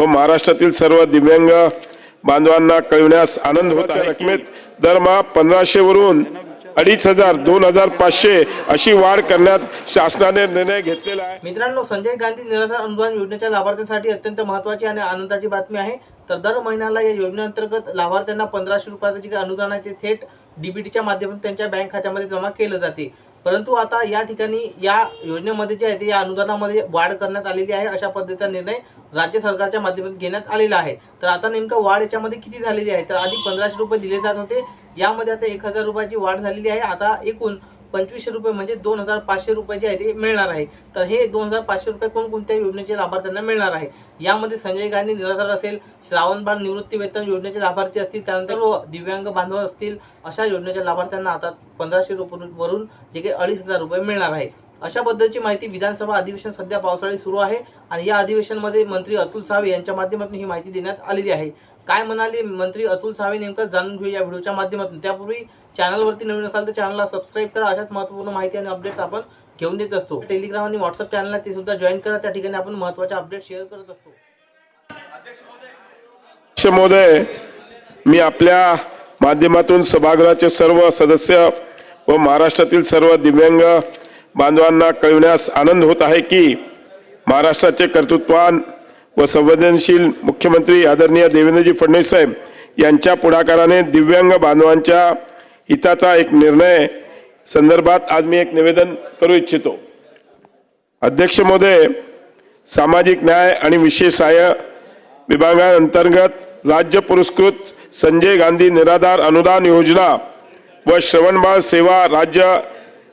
व महाराष्ट्रातील सर्व दिव्यांग बांधवांना कळविण्यास आनंद होत आहे. रकमेत दरमहा पंधराशे वरून अडीच हजार दोन हजार पाचशे अशी वाढ करण्यात शासनाने निर्णय घेतलेला आहे. मित्रांनो संजय गांधी निराधार अनुदान योजनेच्या लाभार्थ्यांसाठी अत्यंत महत्वाची आणि आनंदाची बातमी आहे. तर दर महिन्याला या योजनेअंतर्गत लाभार्थ्यांना पंधराशे रुपयाचं जे अनुदान आहे ते थेट डीबीटीच्या माध्यमातून त्यांच्या बँक खात्यामध्ये जमा केलं जाते. परंतु आता या ठिकाणी या योजनेमध्ये जे आहे ते या अनुदानामध्ये वाढ करण्यात आलेली आहे अशा पद्धतीचा निर्णय राज्य सरकारच्या माध्यमातून घेण्यात आलेला आहे. तर आता नेमकं वाढ याच्यामध्ये किती झालेली आहे? तर आधी पंधराशे रुपये दिले जात होते. यामध्ये आता एक हजार रुपयाची वाढ झालेली आहे. आता एकूण पंचवीसशे रुपये म्हणजे दोन हजार पाचशे रुपये जे आहे ते मिळणार आहे. तर हे दोन हजार पाचशे रुपये कोणकोणत्या योजनेचे लाभार्थ्यांना मिळणार आहे? यामध्ये संजय गांधी निराधार असेल श्रावणबाळ निवृत्ती वेतन योजनेचे लाभार्थी असतील त्यानंतर व दिव्यांग बांधव असतील अशा योजनेच्या लाभार्थ्यांना आता पंधराशे रुपये वरून जे काही अडीच हजार रुपये मिळणार आहे. अशा पद्धतीची माहिती विधानसभा अधिवेशन सध्या पावसाळी सुरू आहे आणि या अधिवेशनमध्ये मंत्री अतुल सावे यांच्या माध्यमातून ही माहिती देण्यात आलेली आहे. काय म्हणाले मंत्री अतुल सावे नेमकं जाणून घेऊ या व्हिडिओच्या माध्यमातून. त्यापूर्वी चॅनलवरती नवीन असाल तर चॅनलला सबस्क्राईब करा. अशाच महत्त्वपूर्ण माहिती आणि अपडेट्स आपण घेऊन देत असतो. टेलिग्राम आणि व्हॉट्सअप चॅनलला ते सुद्धा जॉईन करा. त्या ठिकाणी आपण महत्त्वाचे अपडेट शेअर करत असतो. अध्यक्ष महोदय मी आपल्या माध्यमातून सभागृहाचे सर्व सदस्य व महाराष्ट्रातील सर्व दिव्यांग बांधवांना कळविण्यास आनंद होत आहे की महाराष्ट्राचे कर्तृत्वान व संवेदनशील मुख्यमंत्री आदरणीय देवेंद्रजी फडणवीस साहेब यांच्या पुढाकाराने दिव्यांग बांधवांच्या हिताचा एक निर्णय संदर्भात आज मी एक निवेदन करू इच्छितो. अध्यक्ष महोदय सामाजिक न्याय आणि विशेष सहाय्य विभागांतर्गत राज्य पुरस्कृत संजय गांधी निराधार अनुदान योजना व श्रवणबाळ सेवा राज्य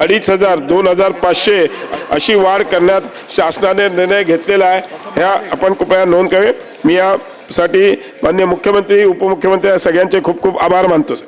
अडीच हजार दोन हजार पाचशे अशी वाढ करण्यात शासनाने निर्णय घेतलेला आहे. ह्या आपण कृपया नोंद करावे मी यासाठी मान्य मुख्यमंत्री उपमुख्यमंत्री सगळ्यांचे खूप खूप आभार मानतो सर.